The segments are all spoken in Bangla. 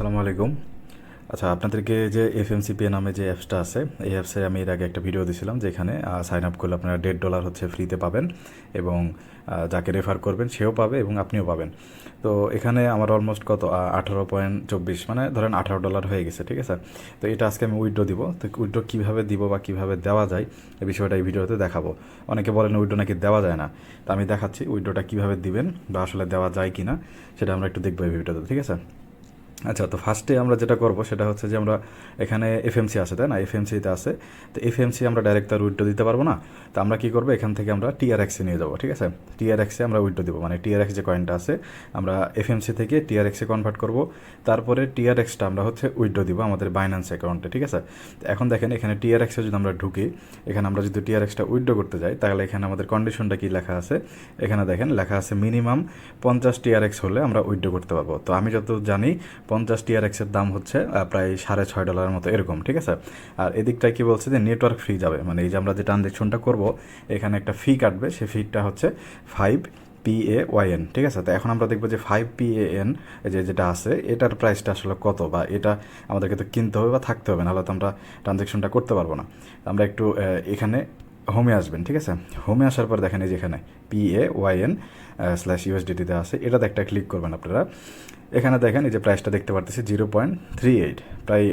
আসসালামু আলাইকুম। আচ্ছা আপনাদেরকে যে এফএমসি পে নামে যে অ্যাপসটা আছে, এই অ্যাপসে আমি এর আগে একটা ভিডিও দিয়েছিলাম যেখানে সাইন আপ করলে আপনারা দেড় ডলার হচ্ছে ফ্রিতে পাবেন এবং যাকে রেফার করবেন সেও পাবে এবং আপনিও পাবেন। তো এখানে আমার অলমোস্ট কত আঠারো পয়েন্ট চব্বিশ মানে ধরেন আঠারো ডলার হয়ে গেছে, ঠিক আছে? তো এটা আজকে আমি উইড্রো দিব। তো উইড্রো কীভাবে দিব বা কীভাবে দেওয়া যায়, এই বিষয়টা এই ভিডিওতে দেখাবো। অনেকে বলেন উইড্রো নাকি দেওয়া যায় না। তো আমি দেখাচ্ছি উইড্রোটা কীভাবে দিবেন বা আসলে দেওয়া যায় কি না সেটা আমরা একটু দেখব এই ভিডিওতে, ঠিক আছে? আচ্ছা তো ফার্স্টে আমরা যেটা করব সেটা হচ্ছে যে আমরা এখানে এফএমসি আছে, তাই না? এফএমসিতে আছে। তো এফএমসি আমরা ডাইরেক্ট তার উইড্রো দিতে পারব না। তো আমরা কী করব? এখান থেকে আমরা টিআরএক্সে নিয়ে যাব, ঠিক আছে? টিআরএক্সে আমরা উইড্রো দিব। মানে টিআরএক্স যে কয়েনটা আছে, আমরা এফএমসি থেকে টিআরএক্সে কনভার্ট করব। তারপরে টিআরএক্সটা আমরা হচ্ছে উইড্রো দিব আমাদের বাইন্যান্স অ্যাকাউন্টে ঠিক আছে? তো এখন দেখেন, এখানে টিআরএক্সে যদি আমরা ঢুকি, এখানে আমরা যদি টিআরএক্সটা উইড্রো করতে যাই, তাহলে এখানে আমাদের কন্ডিশনটা কি লেখা আছে? এখানে দেখেন, লেখা আছে মিনিমাম পঞ্চাশ টিআরএক্স হলে আমরা উইড্রো করতে পারব। তো আমি যত জানি পঞ্চাশ টিআরএক্সের দাম হচ্ছে প্রায় সাড়ে ছয় ডলারের মতো, এরকম, ঠিক আছে? আর এদিকটায় কি বলছে যে নেটওয়ার্ক ফ্রি যাবে মানে এই যে আমরা যে ট্রানজেকশনটা করব, এখানে একটা ফি কাটবে সেই ফিটা হচ্ছে ফাইভ পি এ ওয়াইএন ঠিক আছে? তো এখন আমরা দেখব যে ফাইভ পি এ এন যে যেটা আছে, এটার প্রাইসটা আসলে কত বা এটা আমাদেরকে তো কিনতে হবে বা থাকতে হবে, নাহলে তো আমরা ট্রানজেকশনটা করতে পারব না। আমরা একটু এখানে হোমে আসবেন, ঠিক আছে? হোমে আসার পর দেখেন এই যে এখানে P A Y N slash ইউএসডিটিতে আছে, এটাতে একটা ক্লিক করবেন আপনারা। এখানে দেখেন, এই যে প্রাইসটা দেখতে পারতেছি জিরো পয়েন্ট থ্রি এইট প্রায়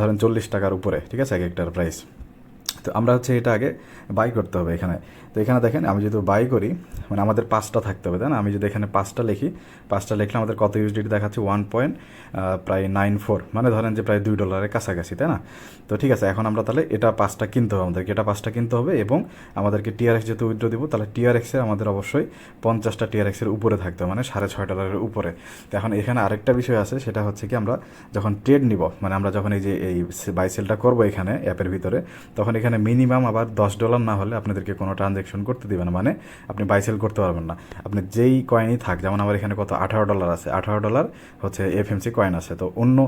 ধরেন চল্লিশ টাকার উপরে, ঠিক আছে, এক একটার প্রাইস তো আমরা হচ্ছে এটা আগে বাই করতে হবে এখানে। তো এখানে দেখেন, আমি যদি বাই করি মানে আমাদের পাঁচটা থাকতে হবে, তাই না? আমি যদি এখানে পাঁচটা লিখি, পাঁচটা লিখলে আমাদের কত ইউএসডিটি দেখাচ্ছে? ওয়ান পয়েন্ট প্রায় নাইন ফোর মানে ধরেন যে প্রায় দুই ডলারের কাছাকাছি, তাই না? তো ঠিক আছে, এখন আমরা তাহলে এটা পাঁচটা কিনতে হবে আমাদেরকে, এটা পাঁচটা কিনতে হবে এবং আমাদেরকে টিআরএক্স যেহেতু উইথড্র দিব, তাহলে টিআরএক্সে আমাদের অবশ্যই পঞ্চাশটা টিআরএক্সের উপরে থাকতে হবে মানে সাড়ে ছয় ডলারের উপরে। তো এখন এখানে আরেকটা বিষয় আছে, সেটা হচ্ছে কি আমরা যখন ট্রেড নিব মানে আমরা যখন এই যে, এই বাই সেলটা করব এখানে অ্যাপের ভিতরে, তখন এখানে মিনিমাম আবার দশ ডলার না হলে আপনাদেরকে কোনো ট্রানজ্যাকশন করতে দিবে না মানে আপনি বাই সেল করতে পারবেন না। আপনি যেই কয়েনই থাক, যেমন আমার এখানে কত, আঠারো ডলার আছে। আঠারো ডলার হচ্ছে এফএমসি কয়েন আছে। তো অন্য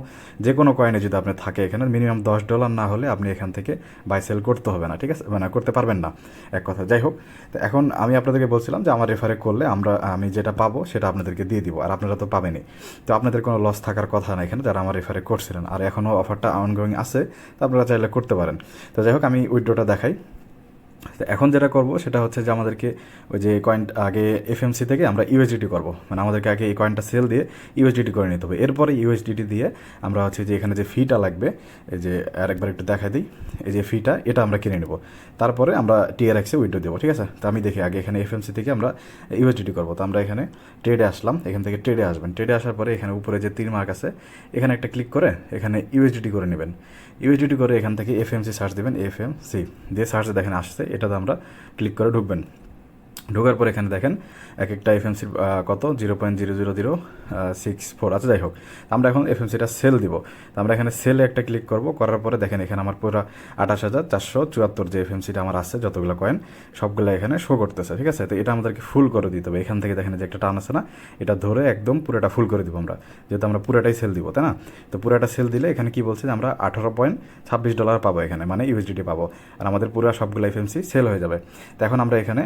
যে কোনো কয়েনে যদি আপনি থাকে এখানে মিনিমাম দশ ডলার না হলে আপনি এখান থেকে বাই সেল করতে হবে না, ঠিক আছে? মানে করতে পারবেন না, এক কথা। যাই হোক, তো এখন আমি আপনাদেরকে বলছিলাম যে আমার রেফারে করলে আমরা, আমি যেটা পাবো সেটা আপনাদেরকে দিয়ে দিব, আর আপনারা তো পাবেনই। তো আপনাদের কোনো লস থাকার কথা না এখানে, যারা আমার রেফারে করছিলেন। আর এখনও অফারটা অনগোয়িং আছে, তো আপনারা চাইলে করতে পারেন। তো যাই হোক, আমি উইড্রোটা দেখাই। এখন যেটা করব সেটা হচ্ছে যে আমাদেরকে ওই যে কয়েন আগে এফএমসি থেকে আমরা ইউএসডিটি করব। মানে আমাদেরকে আগে এই কয়েনটা সেল দিয়ে ইউএসডিটি করে নিতে হবে। এরপরে ইউএসডিটি দিয়ে আমরা হচ্ছে যে এখানে যে ফিটা লাগবে, এই যে আরেকবার একটু দেখা দিই, এই যে ফিটা এটা আমরা কিনে নেব। তারপরে আমরা টিআরএক্সে উইড্রো দেবো, ঠিক আছে? তো আমি দেখি আগে এখানে এফএমসি থেকে আমরা ইউএসডিটি করব। তো আমরা এখানে ট্রেডে আসলাম, এখান থেকে ট্রেডে আসবেন। ট্রেডে আসার পরে এখানে উপরে যে তিন মার্ক আছে, এখানে একটা ক্লিক করে এখানে ইউএসডিটি করে নেবেন। ইউএসডিটি করে এখান থেকে এফএমসি সার্চ দেবেন এফ এম সি দিয়ে সার্চে দেখেন আসছে এটাতে আমরা ক্লিক করে ঢুকবেন। ঢোকার পর এখানে দেখেন এক একটা এফএমসির কত? Zero point zero zero zero six four আচ্ছা যাই হোক, আমরা এখন এফএমসিটা সেল দিব। তো আমরা এখানে সেলে একটা ক্লিক করব, করার পরে দেখেন এখানে আমার পুরো আঠাশ হাজার চারশো চুয়াত্তর যে এফএমসিটা আমার আছে, যতগুলো কয়েন সবগুলো এখানে শো করতেছে, ঠিক আছে? তো এটা আমাদেরকে ফুল করে দিতে হবে। এখান থেকে দেখেন যে একটা টান আছে না, এটা ধরে একদম পুরোটা ফুল করে দিব আমরা, যেহেতু আমরা পুরোটাই সেল দিব, তাই না? তো পুরোটা সেল দিলে এখানে কি বলছে যে আমরা আঠারো পয়েন্ট ছাব্বিশ ডলার পাবো এখানে মানে ইউএসডিটি পাবো। আর আমাদের পুরো সবগুলো এফএমসি সেল হয়ে যাবে। তো এখন আমরা এখানে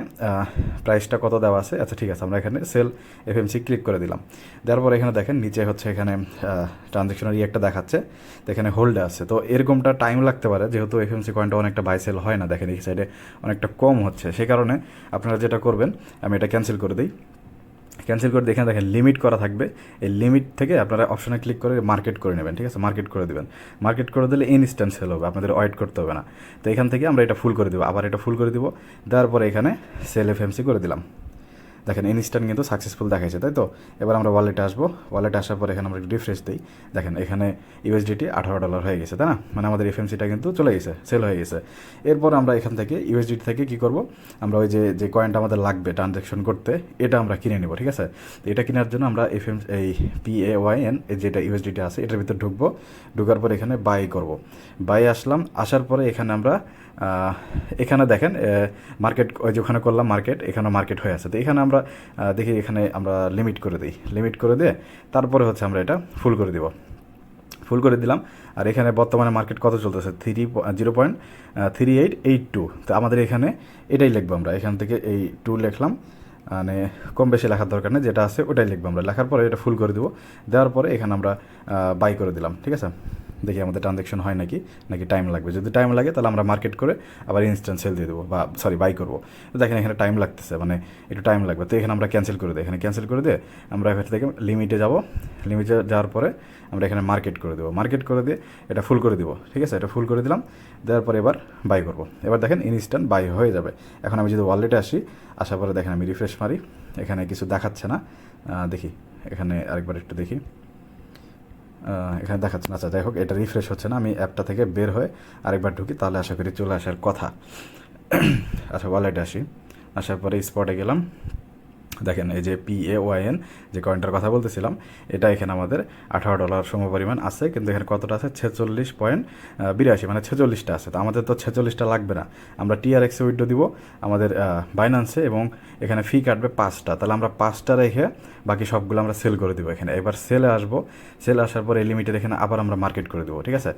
প্রাইসটা কত দেওয়া আছে? আচ্ছা ঠিক আছে, আমরা এখানে সেল এফএমসি ক্লিক করে দিলাম। দেওয়ার পর এখানে দেখেন, নিচে হচ্ছে এখানে ট্রানজ্যাকশনের একটা দেখাচ্ছে। তো এখানে হোল্ডে আছে। তো এরকমটা টাইম লাগতে পারে, যেহেতু এফ এফএমসি কয়েনটা অনেকটা বাই সেল হয় না। দেখেন, এই সাইডে অনেকটা কম হচ্ছে। সে কারণে আপনারা যেটা করবেন, আমি এটা ক্যান্সেল করে দিই। ক্যান্সেল করে দেখেন দেখেন লিমিট করা থাকবে। এই লিমিট থেকে আপনারা অপশানে ক্লিক করে মার্কেট করে নেবেন, ঠিক আছে? মার্কেট করে দেবেন। মার্কেট করে দিলে ইনস্ট্যান্ট সেল হবে, আপনাদের ওয়েট করতে হবে না। তো এখান থেকে আমরা এটা ফুল করে দেবো, আবার এটা ফুল করে দিব। দেওয়ার পরে এখানে সেল এফএমসি করে দিলাম। দেখেন ইনস্ট্যান্ট কিন্তু সাকসেসফুল দেখাইছে, তাই তো? এবার আমরা ওয়ালেটে আসব। ওয়ালেটে আসার পর এখানে আমরা একটু রিফ্রেশ দিই। দেখেন, এখানে ইউএসডিটি আঠারো ডলার হয়ে গেছে, তাই না? মানে আমাদের এফএমসিটা কিন্তু চলে গেছে সেল হয়ে গেছে। এরপর আমরা এখান থেকে ইউএসডিটি থেকে কি করব? আমরা ওই যে যে কয়েনটা আমাদের লাগবে ট্রানজ্যাকশন করতে, এটা আমরা কিনে নেব, ঠিক আছে? তো এটা কেনার জন্য আমরা এফএম এই পি এ ওয়াই এন যেটা ইউএসডিটি আছে, এটার ভিতরে ঢুকবো। ঢুকার পর এখানে বাই করব। বাই আসলাম, আসার পরে এখানে আমরা এখানে দেখেন মার্কেট ওই যে ওখানে করলাম মার্কেট এখানে মার্কেট হয়ে আছে। তো এখানে আমরা দেখি এখানে আমরা লিমিট করে দিই। লিমিট করে দিয়ে তারপরে হচ্ছে আমরা এটা ফুল করে দিব। ফুল করে দিলাম। আর এখানে বর্তমানে মার্কেট কত চলতেছে? Three zero point three eight eight two তো আমাদের এখানে এটাই লিখব আমরা। এখান থেকে এই টু লিখলাম। মানে কম বেশি লেখার দরকার নেই। যেটা আছে ওটাই লিখব আমরা। লেখার পরে এটা ফুল করে দেবো। দেওয়ার পরে এখানে আমরা বাই করে দিলাম। ঠিক আছে? দেখি আমাদের ট্রানজ্যাকশন হয় নাকি নাকি টাইম লাগবে। যদি টাইম লাগে, তাহলে আমরা মার্কেট করে আবার ইনস্ট্যান্ট সেল দিয়ে দেবো বা সরি বাই করব। দেখেন এখানে টাইম লাগতেছে মানে একটু টাইম লাগবে। তো এখানে আমরা ক্যান্সেল করে দিই। এখানে ক্যান্সেল করে দিয়ে আমরা এখান থেকে লিমিটে যাব। লিমিটে যাওয়ার পরে আমরা এখানে মার্কেট করে দেবো। মার্কেট করে দিয়ে এটা ফুল করে দিব, ঠিক আছে? এটা ফুল করে দিলাম। দেওয়ার পরে এবার বাই করব। এবার দেখেন ইনস্ট্যান্ট বাই হয়ে যাবে। এখন আমি যদি ওয়ালেটে আসি, আসার পরে দেখেন আমি রিফ্রেশ মারি। এখানে কিছু দেখাচ্ছে না। দেখি, এখানে আরেকবার একটু দেখি। এখানে দেখাচ্ছে না। আচ্ছা যাই হোক, এটা রিফ্রেশ হচ্ছে না। আমি অ্যাপটা থেকে বের হয়ে আরেকবার ঢুকি, তাহলে আশা করি চলে আসার কথা। আচ্ছা ওয়ালেটে আসি। আসার পরে স্পটে গেলাম। দেখেন, এই যে পি এ ওয়াইএন যে কয়েনটার কথা বলতেছিলাম, এটা এখানে আমাদের আঠারো ডলার সমপরিমাণ আছে, কিন্তু এখানে কতটা আছে? ছেচল্লিশ পয়েন্ট বিরাশি মানে ছেচল্লিশটা আছে। তো আমাদের তো ছেচল্লিশটা লাগবে না। আমরা টিআরএক্সে উইড্রো দিব, আমাদের বাইন্যান্সে এবং এখানে ফি কাটবে পাঁচটা। তাহলে আমরা পাঁচটা রেখে বাকি সবগুলো আমরা সেল করে দিব এখানে। এবার সেলে আসব। সেল আসার পর এই লিমিটের এখানে আবার আমরা মার্কেট করে দেবো, ঠিক আছে?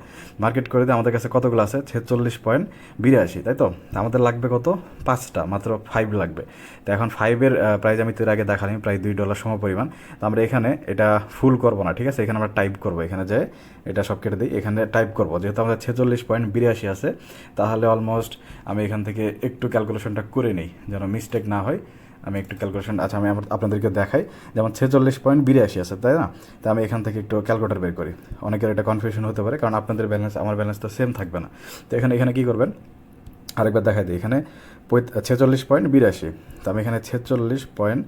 মার্কেট করে দিয়ে আমাদের কাছে কতগুলো আছে? ছেচল্লিশ পয়েন্ট বিরাশি, তাই তো? আমাদের লাগবে কত? পাঁচটা, মাত্র ফাইভ লাগবে। তো এখন ফাইভের প্রাইস আমি তোর আগে দেখালাম, প্রায় দুই ডলার সম পরিমাণ। তো আমরা এখানে এটা ফুল করব না, ঠিক আছে? এখানে আমরা টাইপ করব, এখানে যে এটা সব কেটে দিই, এখানে টাইপ করব। যেহেতু আমাদের ছেচল্লিশ পয়েন্ট বিরাশি আছে, তাহলে অলমোস্ট আমি এখান থেকে একটু ক্যালকুলেশনটা করে নিই, যেন মিস্টেক না হয়। আমি একটু ক্যালকুলেশন আচ্ছা আমি আপনাদেরকে দেখাই। যেমন ছেচল্লিশ পয়েন্ট বিরাশি আছে, তাই না? তো আমি এখান থেকে একটু ক্যালকুলেটার বের করি। অনেকের এটা কনফিউশন হতে পারে, কারণ আপনাদের ব্যালেন্স আমার ব্যালেন্স তো সেম থাকবে না। তো এখানে এখানে কী করবেন? আরেকবার দেখাই দিই, এখানে ছেচল্লিশ পয়েন্ট বিরাশি। তো আমি এখানে ছেচল্লিশ পয়েন্ট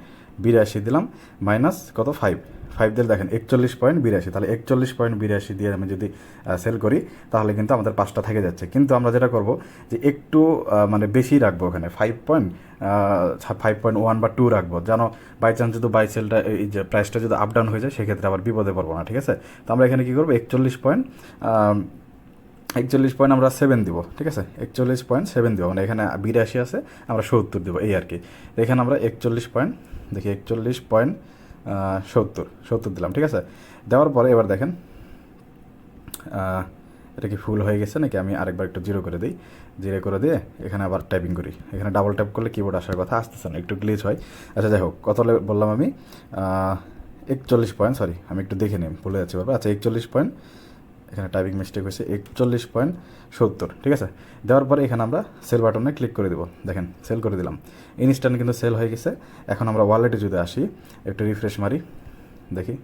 বিরাশি দিলাম, মাইনাস কত? ফাইভ ফাইভ দিলে দেখেন, একচল্লিশ পয়েন্ট বিরাশি। তাহলে একচল্লিশ পয়েন্ট বিরাশি দিয়ে আমি যদি সেল করি, তাহলে কিন্তু আমাদের পাঁচটা থেকে যাচ্ছে। কিন্তু আমরা যেটা করব যে একটু মানে বেশি রাখব ওখানে। Five point five point one বা টু রাখব। যেন বাই চান্স যদি বাই সেলটা এই যে প্রাইসটা যদি আপ ডাউন হয়ে যায়, সেক্ষেত্রে আবার বিপদে পড়ব না, ঠিক আছে? তো আমরা এখানে কী করব? একচল্লিশ পয়েন্ট একচল্লিশ পয়েন্ট আমরা সেভেন দিব, ঠিক আছে? একচল্লিশ পয়েন্ট সেভেন দিব মানে এখানে বিরাশি আছে, আমরা সত্তর দিব, এই আর কি। এখানে আমরা একচল্লিশ পয়েন্ট দেখি, একচল্লিশ পয়েন্ট সত্তর সত্তর দিলাম, ঠিক আছে? দেওয়ার পরে এবার দেখেন এটা কি ফুল হয়ে গেছে নাকি? আমি আরেকবার একটু জিরো করে দিই। জিরো করে দিয়ে এখানে আবার টাইপিং করি। এখানে ডাবল ট্যাপ করলে কিবোর্ড আসার কথা আসতেছে না, একটু গ্লিচ হয়। আচ্ছা যাই হোক, কত বললাম আমি? একচল্লিশ পয়েন্ট সরি আমি একটু দেখে নিই, ভুলে যাচ্ছি বারবার। আচ্ছা একচল্লিশ পয়েন্ট এখানে টাইপিং মিস্টেক হয়েছে, একচল্লিশ পয়েন্ট সত্তর, ঠিক আছে? দেওয়ার পরে এখানে আমরা সেল বাটনে ক্লিক করে দেবো। দেখেন সেল করে দিলাম। ইনস্ট্যান্ট কিন্তু সেল হয়ে গেছে। এখন আমরা ওয়ালেটে যদি আসি, একটু রিফ্রেশ মারি। দেখি।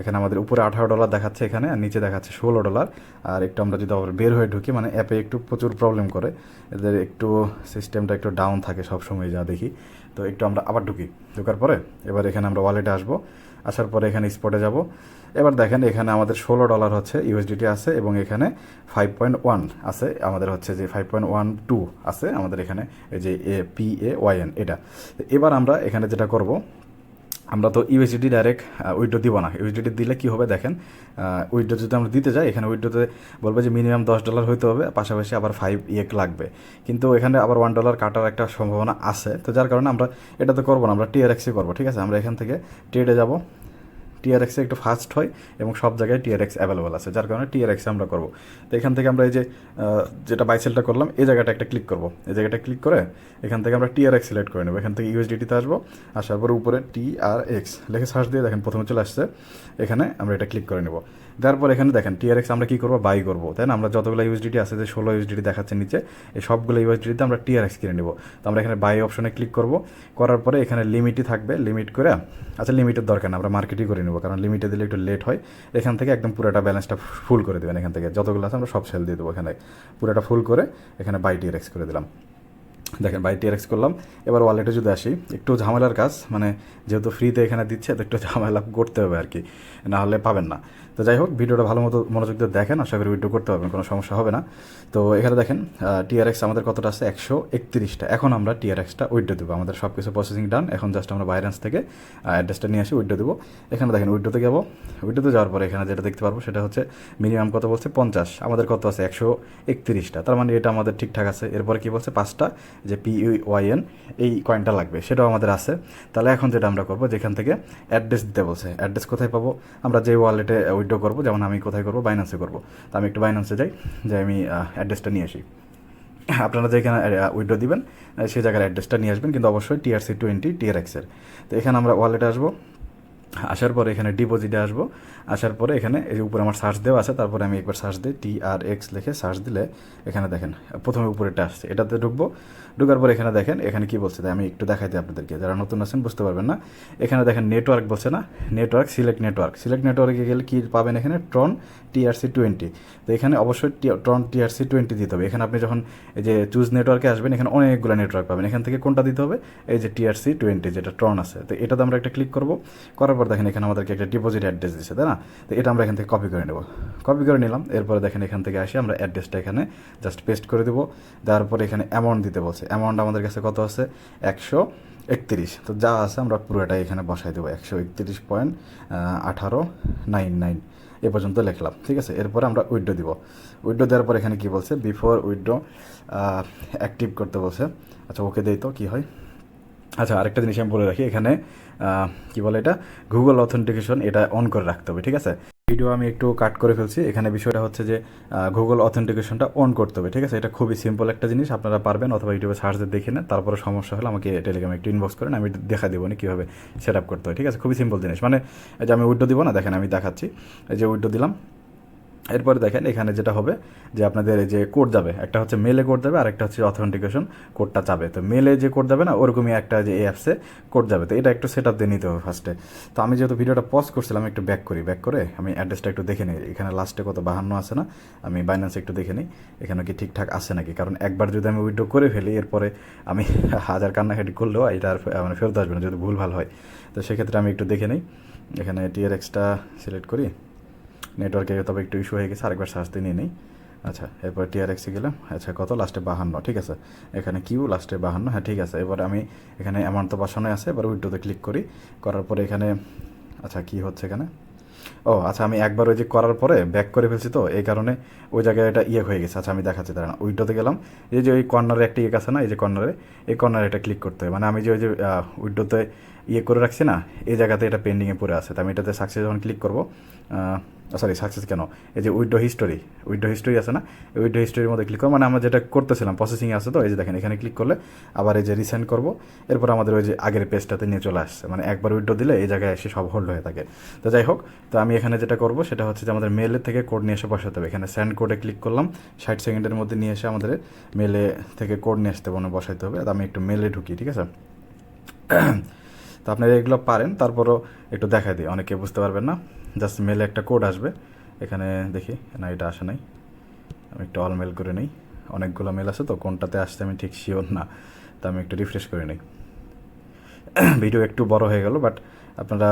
এখানে আমাদের উপরে আঠারো ডলার দেখাচ্ছে এখানে, আর নিচে দেখাচ্ছে ষোলো ডলার আর একটু আমরা যদি আবার বের হয়ে ঢুকি মানে অ্যাপে একটু প্রচুর প্রবলেম করে। এদের একটু সিস্টেমটা একটু ডাউন থাকে সবসময় যা দেখি। তো একটু আমরা আবার ঢুকি। ঢোকার পরে এবার এখানে আমরা ওয়ালেটে আসব। আসার পরে এখানে স্পটে যাব। এবার দেখেন এখানে আমাদের ষোলো ডলার হচ্ছে ইউএসডিটি আছে এবং এখানে ফাইভ পয়েন্ট ওয়ান আছে, আমাদের হচ্ছে যে ফাইভ পয়েন্ট ওয়ান টু আছে আমাদের এখানে, এই যে এ পি এ ওয়াইএন এটা। এবার আমরা এখানে যেটা করব আমরা তো ইউএসডিটি ডাইরেক্ট উইড্রো দিব না। ইউএসডিটি দিলে কী হবে দেখেন উইড্রো যদি আমরা দিতে যাই, এখানে উইড্রোতে বলবে যে মিনিমাম দশ ডলার হইতে হবে, পাশাপাশি আবার ফাইভ ইয়েক লাগবে। কিন্তু এখানে আবার ওয়ান ডলার কাটার একটা সম্ভাবনা আছে। তো যার কারণে আমরা এটা তো করব না, আমরা টিআরএক্সই করব, ঠিক আছে? আমরা এখান থেকে ট্রেডে যাব। টিআরএক্সে একটু ফাস্ট হয় এবং সব জায়গায় টিআরএক্স অ্যাভেলেবল আছে, যার কারণে টিআরএক্সে আমরা করব। তো এখান থেকে আমরা এই যে যেটা বাইসেলটা করলাম, এই জায়গাটা একটা ক্লিক করব। এই জায়গাটা ক্লিক করে এখান থেকে আমরা টিআরএক্স সিলেক্ট করে নেব। এখান থেকে ইউএসডিটিতে আসব, আসার পরে উপরে টিআরএক্স লেখে সার্চ দিয়ে দেখেন প্রথমে চলে আসছে। এখানে আমরা এটা ক্লিক করে নেব। তারপর এখানে দেখেন টিআরএক্স আমরা কী করব? বাই করব, তাই না? আমরা যতগুলো ইউএসডিটি আছে যে ষোলো ইউএসডিটি দেখাচ্ছে নিচে, এই সবগুলো ইউএসডিটিতে আমরা টিআরএক্স কিনে নেব। তো আমরা এখানে বাই অপশনে ক্লিক করব। করার পরে এখানে লিমিটই থাকবে। লিমিট করে আচ্ছা লিমিটের দরকার না, আমরা মার্কেটই করে নেব, কারণ লিমিটে দিলে একটু লেট হয়। এখান থেকে একদম পুরোটা ব্যালেন্সটা ফুল করে দেবেন এখান থেকে। যতগুলো আছে আমরা সব সেল দিয়ে দেবো এখানে। পুরোটা ফুল করে এখানে বাই টিআরএক্স করে দিলাম। দেখেন বাই টিআরএক্স করলাম। এবার ওয়ালেটে যদি আসি, একটু ঝামেলার কাজ মানে যেহেতু ফ্রিতে এখানে দিচ্ছে, তো একটু ঝামেলা করতে হবে আর কি, না হলে পাবেন না। তো যাই হোক, ভিডিওটা ভালো মতো মনোযোগ দিয়ে দেখেন, আশা করি ভিডিও করতে পারবেন, কোনো সমস্যা হবে না। তো এখানে দেখেন টিআরএক্স আমাদের কতটা আছে? একশো একত্রিশটা। এখন আমরা টিআরএক্সটা উইড্রো দেবো। আমাদের সব কিছু প্রসেসিং ডান এখন জাস্ট আমরা বাইরেন্স থেকে অ্যাড্রেসটা নিয়ে আসি উইড্রো দেবো। এখানে দেখেন, উইড্রোতে যাব। উইড্রোতে যাওয়ার পরে এখানে যেটা দেখতে পারব, সেটা হচ্ছে মিনিমাম কত বলছে? পঞ্চাশ। আমাদের কত আছে? একশো একত্রিশটা। তার মানে এটা আমাদের ঠিকঠাক আছে। এরপরে কি বলছে? পাঁচটা। যে পি ওয়াইএন এই কয়েনটা লাগবে, সেটাও আমাদের আছে। তাহলে এখন যেটা আমরা করব, যেখান থেকে অ্যাড্রেস দিতে বলছে অ্যাড্রেস কোথায় পাবো? আমরা যে ওয়ালেটে উইড্রো করব, যেমন আমি কোথায় করব? বাইন্যান্সে করব। তো আমি একটু বাইন্যান্সে যাই, যে আমি অ্যাড্রেসটা নিয়ে আসি। আপনারা যেখানে উইড্রো দিবেন সেই জায়গার অ্যাড্রেসটা নিয়ে আসবেন, কিন্তু অবশ্যই টিআরসি টোয়েন্টি টিআরএক্সের তো এখানে আমরা ওয়ালেটে আসব। আসার পর এখানে ডিপোজিটে আসব। আসার পরে এখানে এই উপরে আমার সার্চ দেওয়া আছে, তারপরে আমি একবার সার্চ দিই টি আর এক্স লিখে সার্চ দিলে এখানে দেখেন, প্রথমে উপরেটা আসছে, এটাতে ঢুকবো, ঢুকার পরে এখানে দেখেন, এখানে কি বলছে, আমি একটু দেখাই দিই আপনাদেরকে, যারা নতুন আছেন বুঝতে পারবেন না, এখানে দেখেন নেটওয়ার্ক বলছে না নেটওয়ার্ক সিলেক্ট নেটওয়ার্ক সিলেক্ট নেটওয়ার্কে গেলে কি পাবেন এখানে ট্রন টিআরসি টোয়েন্টি তো এখানে অবশ্যই ট্রন টিআরসি টোয়েন্টি দিতে হবে, এখানে আপনি যখন এই যে চুজ নেটওয়ার্কে আসবেন, এখানে অনেকগুলো নেটওয়ার্ক পাবেন, এখান থেকে কোনটা দিতে হবে, এই যে টিআরসি টোয়েন্টি যেটা ট্রন আছে, তো এটাতে আমরা একটা ক্লিক করব, করার পর দেখেন এখানে আমাদেরকে একটা ডিপোজিট অ্যাড্রেস দিচ্ছে তাই না? তো এটা আমরা এখান থেকে কপি করে নেব। কপি করে নিলাম, এরপরে দেখেন এখান থেকে আসি, আমরা অ্যাড্রেসটা এখানে জাস্ট পেস্ট করে দেবো। দেওয়ার পরে এখানে অ্যামাউন্ট দিতে বলছে। অ্যামাউন্ট আমাদের কাছে কত আছে? একশো একত্রিশ। তো যা আছে আমরা পুরোটাই এখানে বসাই দেবো। একশো একত্রিশ পয়েন্ট আঠারো নাইন নাইন। এ পর্যন্ত লিখলাম, ঠিক আছে? এরপরে আমরা উইড্রো দিব। উইড্রো দেওয়ার পর এখানে কি বলছে? বিফোর উইড্রো অ্যাক্টিভ করতে বলছে। আচ্ছা ওকে দেই তো, কী হয়? আচ্ছা আরেকটা জিনিস আমি বলে রাখি এখানে কি বলে এটা? গুগল অথেন্টিকেশন এটা অন করে রাখতে হবে, ঠিক আছে? ভিডিও আমি একটু কাট করে ফেলছি। এখানে বিষয়টা হচ্ছে যে গুগল অথেন্টিকেশনটা অন করতে হবে, ঠিক আছে? এটা খুবই সিম্পল একটা জিনিস, আপনারা পারবেন অথবা ইউটিউবে সার্চ দিয়ে দেখে নেন, তারপরে সমস্যা হলে আমাকে টেলিগ্রামে একটু ইনবক্স করেন, আমি দেখা দেবো না কীভাবে সেট আপ করতে হয়, ঠিক আছে? খুবই সিম্পল জিনিস। মানে যে আমি উইড্রো দিব না, দেখেন আমি দেখাচ্ছি। যে উইডো দিলাম এরপরে দেখেন এখানে যেটা হবে যে আপনাদের যে কোড যাবে, একটা হচ্ছে মেলে কোড যাবে আর একটা হচ্ছে অথেন্টিকেশন কোডটা যাবে তো মেলে যে কোড যাবে না, ওরকমই একটা যে অ্যাপসে কোড যাবে। তো এটা একটু সেট আপ দিয়ে নিতে হবে ফার্স্টে তো আমি যেহেতু ভিডিওটা পজ করছিলাম একটু ব্যাক করি। ব্যাক করে আমি অ্যাড্রেসটা একটু দেখে নিই। এখানে লাস্টে কত বাহান্ন আছে না? আমি বাইন্যান্সে একটু দেখে নিই। এখানে কি ঠিকঠাক আছে নাকি? কারণ একবার যদি আমি উইড্রো করে ফেলি, এরপরে আমি হাজার কান্নাকাটি করলেও এটা আর মানে ফেরত আসবে না যদি ভুল ভালো হয়। তো সেক্ষেত্রে আমি একটু দেখে নিই। এখানে টিআর এক্সটা সিলেক্ট করি। নেটওয়ার্কে তবে একটু ইস্যু হয়ে গেছে, আরেকবার সার্চ দিয়ে নিয়ে নিই। আচ্ছা এরপর টিআরএক্সে গেলাম। আচ্ছা কত? লাস্টে বাহান্ন, ঠিক আছে। এখানে কিউ লাস্টে বাহান্ন হ্যাঁ ঠিক আছে। এবার আমি এখানে অ্যামাউন্ট তো বসানো আছে, এবার উইডোতে ক্লিক করি। করার পরে এখানে আচ্ছা কি হচ্ছে এখানে? ও আচ্ছা আমি একবার ওই যে করার পরে ব্যাক করে ফেলছি তো, এই কারণে ওই জায়গায় এটা ইয়ে হয়ে গেছে। আচ্ছা আমি দেখাচ্ছি, দাঁড়ান। উইডোতে গেলাম। এই যে ওই কর্নারে একটা ইয়ে আছে না, এই যে কর্নারে এই কর্নারে এটা ক্লিক করতে হয়। মানে আমি যে ওই যে উইডোতে ইয়ে করে রাখছি না, এই জায়গাতে এটা পেন্ডিংয়ে পড়ে আছে। তো আমি এটাতে সাকসেস যখন ক্লিক করব সরি সাকসেস কেন? এই যে উইডো হিস্টোরি উইডো হিস্টোরি আছে না? উইডো হিস্টোরির মধ্যে ক্লিক করব মানে আমরা যেটা করতেছিলাম প্রসেসিংয়ে আছে তো, এই যে দেখেন, এখানে ক্লিক করলে আবার এই যে রিসেন্ড করব। এরপর আমাদের ওই যে আগের পেজটাতে নিয়ে চলে আসছে। মানে একবার উইডো দিলে এই জায়গায় এসে সব হোল্ড হয়ে থাকে। তো যাই হোক, তো আমি এখানে যেটা করব, সেটা হচ্ছে যে আমাদের মেলের থেকে কোড নিয়ে এসে বসাতে হবে। এখানে স্যান্ড কোডে ক্লিক করলাম, ষাট সেকেন্ডের মধ্যে নিয়ে এসে আমাদের মেলে থেকে কোড নিয়ে আসতে মানে বসাইতে হবে। আমি একটু মেলে ঢুকি, ঠিক আছে? তো আপনারা এগুলো পারেন, তারপরও একটু দেখাই দিই। অনেকে বুঝতে পারবেন না। জাস্ট মেলে একটা কোড আসবে। এখানে দেখি, না, এটা আসে নাই। আমি একটু অল মেল করে নিই। অনেকগুলো মেল আছে তো, কোনটাতে আসতে আমি ঠিক শিওর না। তো আমি একটু রিফ্রেশ করে নিই। ভিডিও একটু বড় হয়ে গেল বাট আপনারা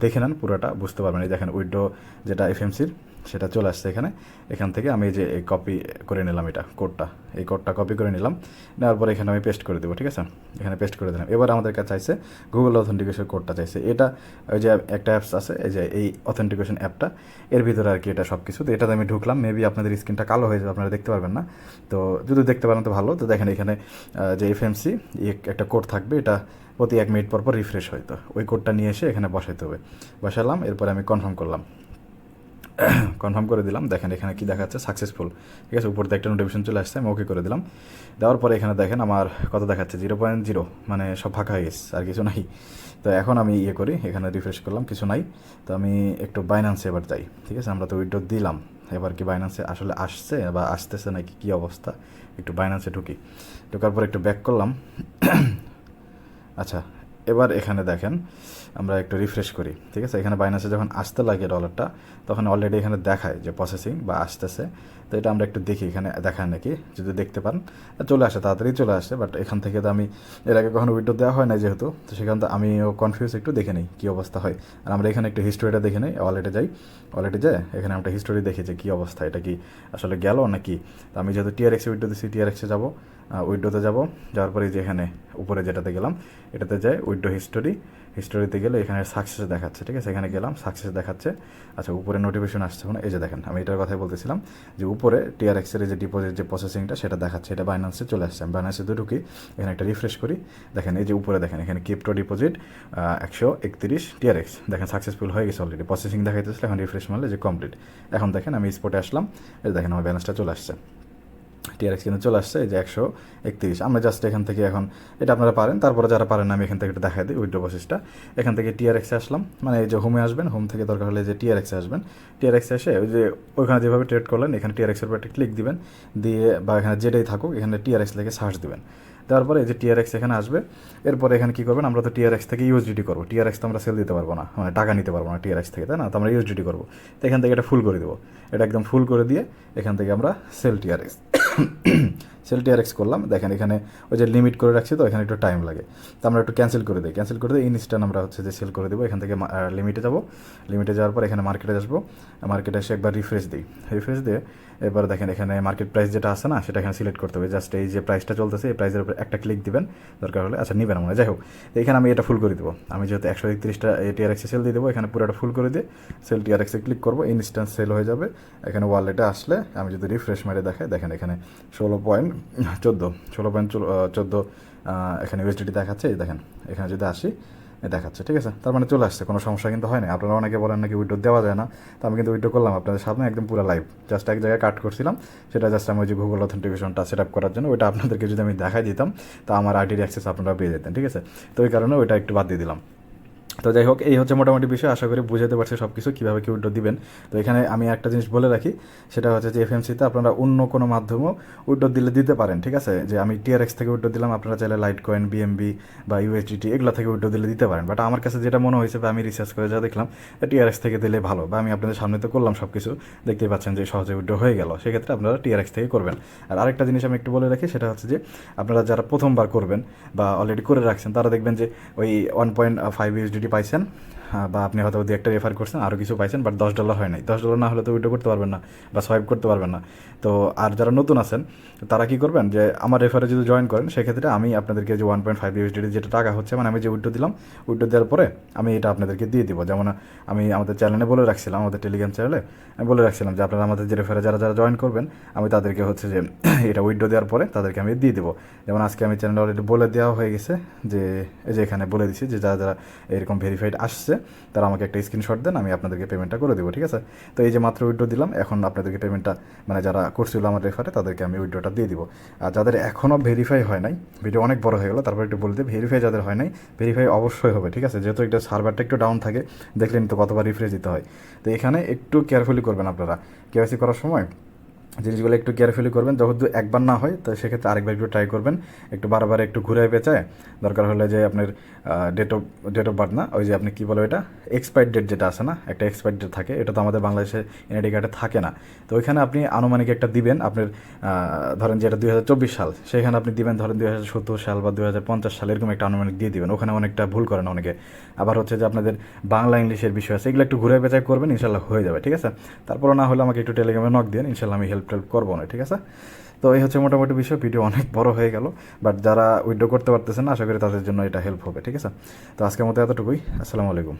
দেখে নেন পুরোটা, বুঝতে পারবেন। এই দেখেন উইডো যেটা এফএমসির সেটা চলে আসছে এখানে। এখান থেকে আমি যে এই কপি করে নিলাম এটা কোডটা এই কোডটা কপি করে নিলাম। নেওয়ার পরে এখানে আমি পেস্ট করে দেবো, ঠিক আছে? এখানে পেস্ট করে দিলাম। এবার আমাদের কাছে চাইছে গুগল অথেন্টিকেশন কোডটা চাইছে। এটা ওই যে একটা অ্যাপস আছে, এই যে এই অথেন্টিকেশন অ্যাপটা এর ভিতরে আর কি এটা সব কিছু তো এটাতে আমি ঢুকলাম মেবি আপনাদের স্ক্রিনটা কালো হয়ে যাবে, আপনারা দেখতে পারবেন না। তো যদি দেখতে পারেন তো ভালো। তো দেখেন এখানে যে এফএমসি একটা কোড থাকবে। এটা প্রতি এক মিনিট পর পর রিফ্রেশ হয়। তো ওই কোডটা নিয়ে এসে এখানে বসাইতে হবে। বসালাম, এরপরে আমি কনফার্ম করলাম। কনফার্ম করে দিলাম। দেখেন এখানে কি দেখাচ্ছে? সাকসেসফুল ঠিক আছে, উপর একটা নোটিফিকেশন চলে আসছে, আমি ওকে করে দিলাম। দেওয়ার পরে এখানে দেখেন আমার কত দেখাচ্ছে জিরো পয়েন্ট জিরো মানে সব ফাঁকা হয়ে গেছে, আর কিছু নাই। তো এখন আমি ইয়ে করি, এখানে রিফ্রেশ করলাম, কিছু নাই। তো আমি একটু বাইন্যান্সে এবার যাই, ঠিক আছে? আমরা তো উইড্রো দিলাম। এবার কি বাইন্যান্সে আসলে আসছে বা আসতেছে নাকি, কী অবস্থা? একটু বাইন্যান্সে ঢুকি। ঢোকার পর একটু ব্যাক করলাম। আচ্ছা এবার এখানে দেখেন আমরা একটু রিফ্রেশ করি, ঠিক আছে? এখানে বাইনাসে যখন আসতে লাগে ডলারটা তখন অলরেডি এখানে দেখায় যে প্রসেসিং বা আসতেছে। তো এটা আমরা একটু দেখি, এখানে দেখায় নাকি? যদি দেখতে পান চলে আসে, তাড়াতাড়ি চলে আসে বাট এখান থেকে তো আমি এর আগে কখনো উইডো দেওয়া হয় না যেহেতু, তো সেখান থেকে আমিও কনফিউজ একটু দেখে নিই কী অবস্থা হয়। আর আমরা এখানে একটু হিস্টোরিটা দেখে নিই ওয়ালেটে যাই ওয়ালেটে যাই এখানে আমরা হিস্টোরি দেখি যে কী অবস্থা, এটা কি আসলে গেল নাকি? তো আমি যেহেতু টিআরএক্সে উইডো দিচ্ছি টিআরএক্সে যাব উইডোতে যাব, যাওয়ার পরে যে এখানে উপরে যেটাতে গেলাম, এটাতে যাই উইডো হিস্টোরি হিস্টোরিতে গেলে এখানে সাকসেস দেখাচ্ছে, ঠিক আছে? এখানে গেলাম সাকসেস দেখাচ্ছে। আচ্ছা উপরে নোটিফিকেশন আসছে মানে এই যে দেখেন, আমি এটার কথাই বলতেছিলাম যে উপরে টিআরএক্সের যে ডিপোজিট যে প্রসেসিংটা সেটা দেখাচ্ছে, এটা বাইন্যান্সে চলে আসছে। আমি বাইন্যান্সে তো ঢুকি এখানে একটা রিফ্রেশ করি। দেখেন, এই যে উপরে দেখেন, এখানে ক্রিপ্টো ডিপোজিট একশো একত্রিশ টিআরএক্স দেখেন সাকসেসফুল হয়ে গেছে অলরেডি প্রসেসিং দেখাইতেছিল, এখন রিফ্রেশ মারলে যে কমপ্লিট এখন দেখেন, আমি স্পটে আসলাম, এই দেখেন, আমার ব্যালেন্সটা চলে আসছে। টিআরএক্স কিন্তু চলে আসছে এই যে একশো একত্রিশ আমরা জাস্ট এখান থেকে এখন এটা আপনারা পারেন তারপরে যারা পারেন আমি এখান থেকে একটু দেখাই দিই উইড্রো প্রসেসটা এখান থেকে টিআরএক্সে আসলাম মানে এই যে হোমে আসবেন হোম থেকে দরকার হলে যে টিআরএক্সে আসবেন টিআরএক্সে এসে ওই যে ওইখানে যেভাবে ট্রেড করলেন এখানে টিআরএক্সের উপর একটা ক্লিক দিবেন দিয়ে বা এখানে যেটাই থাকুক এখানে টিআরএক্স লিখে সার্চ দিবেন দেওয়ার পরে এই যে টিআরএক্স এখানে আসবে এরপরে এখানে কী করবেন আমরা তো টিআরএক্স থেকে ইউএসডিটি করব টিআরএক্স তো আমরা সেল দিতে পারব না মানে টাকা নিতে পারব না টিআরএক্স থেকে তাই না তো আমরা ইউএসডিটি করব তো এখান থেকে এটা ফুল করে দেবো এটা একদম ফুল করে দিয়ে এখান থেকে আমরা সেল টিআরএক্স 咳 সেল টিআরএক্স করলাম। দেখেন এখানে ওই যে লিমিট করে রাখছি তো, এখানে একটু টাইম লাগে। তো আমরা একটু ক্যান্সেল করে দিই। ক্যান্সেল করে দিই ইনস্ট্যান্ট আমরা হচ্ছে যে সেল করে দেবো। এখান থেকে লিমিটে যাব। লিমিটে যাওয়ার পর এখানে মার্কেটে আসব। মার্কেটে এসে একবার রিফ্রেশ দিই। রিফ্রেশ দিয়ে এবার দেখেন এখানে মার্কেট প্রাইস যেটা আছে না, সেটা এখানে সিলেক্ট করতে হবে। জাস্ট এই যে প্রাইসটা চলতেছে, এই প্রাইসের উপর একটা ক্লিক দিবেন। দরকার হলে আচ্ছা নিবেন আমরা। যাই হোক এখানে আমি এটা ফুল করে দেবো। আমি যেহেতু একশো একত্রিশটা টিআরএক্সে সেল দিয়ে দেবো, এখানে পুরোটা ফুল করে দিয়ে সেল টিআরএক্সে ক্লিক করব। ইনস্ট্যান্ট সেল হয়ে যাবে। এখানে ওয়ালেটে আসলে আমি যদি রিফ্রেশ মেরে দেখাই, দেখেন এখানে ষোলো পয়েন্ট চোদ্দ, ষোলো পয়েন্ট চোদ্দ এখানে ইউএসডিটি দেখাচ্ছে, এই দেখেন, এখানে যদি আসি দেখাচ্ছে, ঠিক আছে? তার মানে চলে আসছে, কোনো সমস্যা কিন্তু হয় না আপনারা অনেকে বলেন নাকি উইড্রো দেওয়া যায় না, তো আমি কিন্তু উইড্রো করলাম আপনাদের সামনে, একদম পুরো লাইভ জাস্ট এক জায়গায় কাট করছিলাম, সেটা জাস্ট আমি ওই যে গুগল অথেন্টিকেশনটা সেট আপ করার জন্য, ওইটা আপনাদেরকে যদি আমি দেখাই দিতাম, তো আমার আইডির অ্যাক্সেস আপনারা পেয়ে যেতেন, ঠিক আছে? তো ওই কারণে ওইটা একটু বাদ দিয়ে দিলাম। তো যাই হোক, এই হচ্ছে মোটামুটি বিষয়। আশা করি বুঝাতে পারছি সব কিছু কীভাবে কি উইড্রো দিবেন। তো এখানে আমি একটা জিনিস বলে রাখি, সেটা হচ্ছে যে এফএমসিতে আপনারা অন্য কোনো মাধ্যমেও উইড্রো দিলে দিতে পারেন, ঠিক আছে? যে আমি টিআরএক্স থেকে উইড্রো দিলাম, আপনারা চাইলে লাইট কয়েন বিএমবি বা ইউএসডিটি এগুলো থেকে উইড্রো দিলে দিতে পারেন। বাট আমার কাছে যেটা মনে হয়েছে বা আমি রিসার্চ করে যা দেখলাম টিআরএক্স থেকে দিলে ভালো। বা আমি আপনাদের সামনে তো করলাম সব কিছু দেখতেই পাচ্ছেন যে সহজে উইড্রো হয়ে গেল। সেক্ষেত্রে আপনারা টিআরএক্স থেকে করবেন। আর আরেকটা জিনিস আমি একটু বলে রাখি, সেটা হচ্ছে যে আপনারা যারা প্রথমবার করবেন বা অলরেডি করে রাখছেন, তারা দেখবেন যে ওই ওয়ান পয়েন্ট ফাইভ ইউএসডিটি পাইছেন হ্যাঁ, বা আপনি হয়তো দু একটা রেফার করছেন আরও কিছু পাইছেন বাট দশ ডলার হয় নাই। দশ ডলার না হলে তো উইডো করতে পারবেন না বা সোয়াইপ করতে পারবেন না। তো আর যারা নতুন আছেন তারা কি করবেন যে আমার রেফারে যদি জয়েন করেন সেক্ষেত্রে আমি আপনাদেরকে যে ওয়ান পয়েন্ট ফাইভ ইউএসডি যেটা টাকা হচ্ছে মানে আমি যে উইডো দিলাম উইডো দেওয়ার পরে আমি এটা আপনাদেরকে দিয়ে দিব। যেমন আমি আমাদের চ্যানেলে বলে রাখছিলাম আমাদের টেলিগ্রাম চ্যানেলে আমি বলে রাখছিলাম যে আপনারা আমাদের যে রেফারে যারা যারা জয়েন করবেন আমি তাদেরকে হচ্ছে যে এটা উইডো দেওয়ার পরে তাদেরকে আমি দিয়ে দেবো। যেমন আজকে আমি চ্যানেলে অলরেডি বলে দেওয়া হয়ে গেছে যে এই যে এখানে বলে দিছি যে যারা যারা এরকম ভেরিফাইড আসছে, তারা আমাকে একটা স্ক্রিনশট দেন, আমি আপনাদেরকে পেমেন্টটা করে দেবো, ঠিক আছে? তো এই যে মাত্র উইড্রো দিলাম, এখন আপনাদেরকে পেমেন্টটা মানে যারা করছিল আমার রেফারে তাদেরকে আমি উইড্রোটা দিয়ে দিব। আর যাদের এখনও ভেরিফাই হয় নাই ভিডিও অনেক বড় হয়ে গেলো, তারপর একটু বলতে ভেরিফাই যাদের হয় নাই ভেরিফাই অবশ্যই হবে, ঠিক আছে? যেহেতু একটা সার্ভারটা একটু ডাউন থাকে, দেখলেন তো কতবার রিফ্রেশ দিতে হয়। তো এখানে একটু কেয়ারফুলি করবেন আপনারা। কেওয়াইসি করার সময় জিনিসগুলো একটু কেয়ারফুলি করবেন যখন একবার না হয়, তো সেক্ষেত্রে আরেকবার একটু ট্রাই করবেন। একটু বারবার একটু ঘুরে পেঁচায় দরকার হলে যে আপনার date of date of birth না, ওই যে আপনি কী বলো এটা এক্সপায়ার ডেট যেটা আছে না, একটা এক্সপায়ার ডেট থাকে, এটা তো আমাদের বাংলাদেশে এনআইডি কার্ডে থাকে না। তো ওইখানে আপনি আনুমানিক একটা দিবেন, আপনার ধরেন যেটা দুই হাজার চব্বিশ সাল সেখানে আপনি দিবেন ধরেন দুই হাজার সত্তর সাল বা দুই হাজার পঞ্চাশ সাল, এরকম একটা আনুমানিক দিয়ে দিবেন। ওখানে অনেকটা ভুল করেন অনেকে। আবার হচ্ছে যে আপনাদের বাংলা ইংলিশের বিষয় আছে, এগুলো একটু ঘুরে পেঁচায় করবেন, ইনশাল্লাহ হয়ে যাবে, ঠিক আছে? তারপরও না হলে আমাকে একটু টেলিগ্রামে নক দিন ইনশাল্লাহ আমি হেল্প টেল্প করব না, ঠিক আছে? তো এই হচ্ছে মোটামুটি বিষয়, ভিডিও অনেক বড় হয়ে গেল বাট যারা উইড্রো করতে পারতেছেন আশা করি তাদের জন্য এটা হেল্প হবে, ঠিক আছে? তো আজকের মতো এতটুকুই, আসসালামু আলাইকুম।